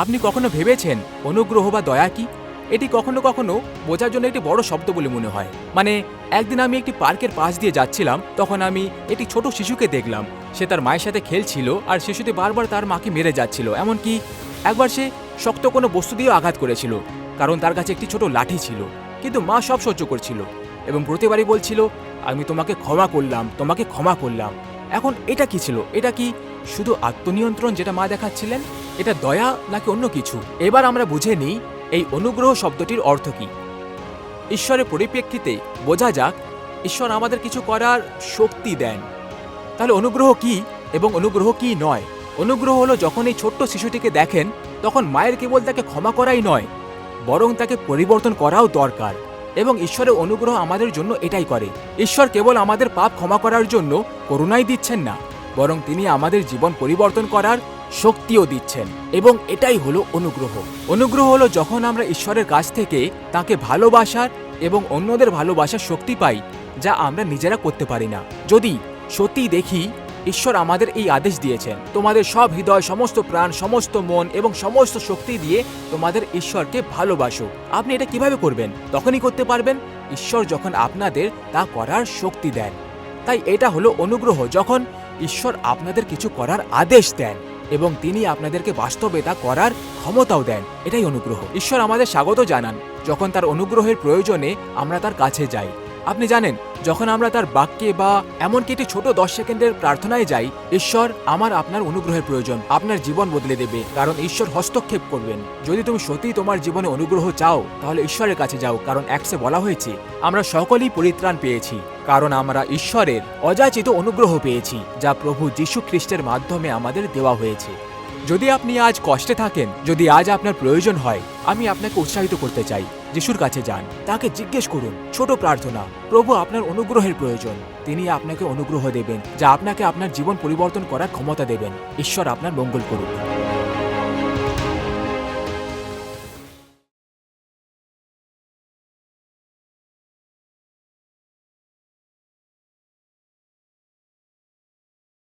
আপনি কখনো ভেবেছেন অনুগ্রহ বা দয়া কি? এটি কখনো কখনো বোঝার জন্য একটি বড় শব্দ বলে মনে হয়। মানে একদিন আমি একটি পার্কের পাশ দিয়ে যাচ্ছিলাম, তখন আমি একটি ছোট শিশুকে দেখলাম। সে তার মায়ের সাথে খেলছিল আর শিশুটি বারবার তার মাকে মেরে যাচ্ছিল। এমনকি একবার সে শক্ত কোনো বস্তু দিয়েও আঘাত করেছিল, কারণ তার কাছে একটি ছোট লাঠি ছিল। কিন্তু মা সব সহ্য করছিল এবং প্রতিবারই বলছিল, আমি তোমাকে ক্ষমা করলাম, তোমাকে ক্ষমা করলাম। এখন এটা কি ছিল? এটা কি শুধু আত্মনিয়ন্ত্রণ যেটা মা দেখাচ্ছিলেন? এটা দয়া নাকি অন্য কিছু? এবার আমরা বুঝে নিই এই অনুগ্রহ শব্দটির অর্থ কি। ঈশ্বরের পরিপ্রেক্ষিতে বোঝা যাক, ঈশ্বর আমাদের কিছু করার শক্তি দেন। তাহলে অনুগ্রহ কি এবং অনুগ্রহ কি নয়? অনুগ্রহ হলো যখন এই ছোট্ট শিশুটিকে দেখেন, তখন মায়ের কেবল তাকে ক্ষমা করাই নয়, বরং তাকে পরিবর্তন করাও দরকার। এবং ঈশ্বরের অনুগ্রহ আমাদের জন্য এটাই করে। ঈশ্বর কেবল আমাদের পাপ ক্ষমা করার জন্য করুণাই দিচ্ছেন না, বরং তিনি আমাদের জীবন পরিবর্তন করার শক্তিও দিচ্ছেন এবং এটাই হলো অনুগ্রহ। অনুগ্রহ হলো যখন আমরা ঈশ্বরের কাছ থেকে তাকে ভালোবাসার এবং অন্যদের ভালোবাসার শক্তি পাই, যা আমরা নিজেরা করতে পারি না। যদি সত্যি দেখি, ঈশ্বর আমাদের এই আদেশ দিয়েছেন, তোমাদের সব হৃদয়, সমস্ত প্রাণ, সমস্ত মন এবং সমস্ত শক্তি দিয়ে তোমাদের ঈশ্বরকে ভালোবাসো। আপনি এটা কীভাবে করবেন? তখনই করতে পারবেন। ঈশ্বর যখন আপনাদের তা করার শক্তি দেন। তাই এটা হলো অনুগ্রহ, যখন ঈশ্বর আপনাদের কিছু করার আদেশ দেন। এবং তিনি আপনাদেরকে বাস্তবে তা করার ক্ষমতাও দেন। এটাই অনুগ্রহ। ঈশ্বর আমাদের স্বাগত জানান। যখন তার অনুগ্রহের প্রয়োজনে আমরা তার কাছে যাই। আপনি জানেন, যখন আমরা তার বাক্যে বা এমনকি একটি ছোট দশ সেকেন্ডের প্রার্থনায় যাই, ঈশ্বর আমার আপনার অনুগ্রহের প্রয়োজন, আপনার জীবন বদলে দেবে, কারণ ঈশ্বর হস্তক্ষেপ করবেন। যদি তুমি সত্যি তোমার জীবনে অনুগ্রহ চাও, তাহলে ঈশ্বরের কাছে যাও, কারণ অ্যাক্সে বলা হয়েছে, আমরা সকলেই পরিত্রাণ পেয়েছি, কারণ আমরা ঈশ্বরের অযাচিত অনুগ্রহ পেয়েছি, যা প্রভু যীশু খ্রিস্টের মাধ্যমে আমাদের দেওয়া হয়েছে। যদি আপনি আজ কষ্টে থাকেন, যদি আজ আপনার প্রয়োজন হয়, আমি আপনাকে উৎসাহিত করতে চাই। যিশুর কাছে যান, তাকে জিজ্ঞেস করুন, ছোট প্রার্থনা, প্রভু আপনার অনুগ্রহের প্রয়োজন। তিনি আপনাকে অনুগ্রহ দেবেন, যা আপনাকে আপনার জীবন পরিবর্তন করার ক্ষমতা দেবেন। ঈশ্বর আপনার মঙ্গল করুন